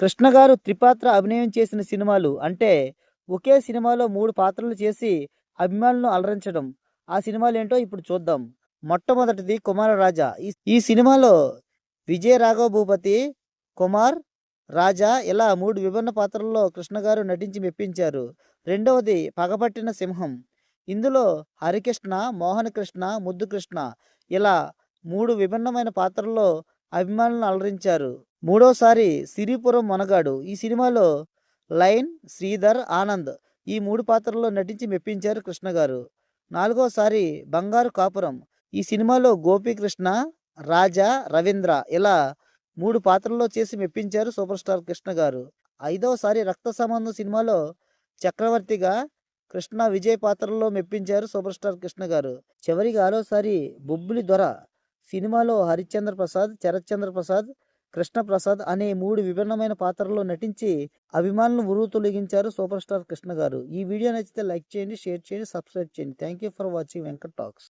కృష్ణ గారు త్రిపాత్ర అభినయం చేసిన సినిమాలు అంటే ఒకే సినిమాలో మూడు పాత్రలు చేసి అభిమానులను అలరించడం. ఆ సినిమాలు ఏంటో ఇప్పుడు చూద్దాం. మొట్టమొదటిది కుమార రాజా. ఈ- సినిమాలో విజయ రాఘవ భూపతి కుమార్ రాజా ఇలా మూడు విభిన్న పాత్రల్లో కృష్ణ గారు నటించి మెప్పించారు. రెండవది పగపట్టిన సింహం. ఇందులో హరికృష్ణ మోహన కృష్ణ ముద్దు కృష్ణ ఇలా మూడు విభిన్నమైన పాత్రల్లో అభిమానులను అలరించారు. మూడోసారి సిరిపురం మొనగాడు. ఈ సినిమాలో లైన్ శ్రీధర్ ఆనంద్ ఈ మూడు పాత్రల్లో నటించి మెప్పించారు కృష్ణ గారు. నాలుగోసారి బంగారు కాపురం. ఈ సినిమాలో గోపీకృష్ణ రాజా రవీంద్ర ఇలా మూడు పాత్రల్లో చేసి మెప్పించారు సూపర్ స్టార్ కృష్ణ గారు. ఐదవసారి రక్త సంబంధం సినిమాలో చక్రవర్తిగా కృష్ణ విజయ్ పాత్రలో మెప్పించారు సూపర్ స్టార్ కృష్ణ గారు. చివరిగా ఆరోసారి బొబ్బులి దొర సినిమాలో హరిశ్చంద్ర ప్రసాద్ శరత్చంద్ర ప్రసాద్ కృష్ణప్రసాద్ అనే మూడు విభిన్నమైన పాత్రల్లో నటించి అభిమానులను ఉరువు తొలగించారు సూపర్ స్టార్ కృష్ణ గారు. ఈ వీడియో నచ్చితే లైక్ చేయండి షేర్ చేయండి సబ్స్క్రైబ్ చేయండి. Thank you for watching Venkat talks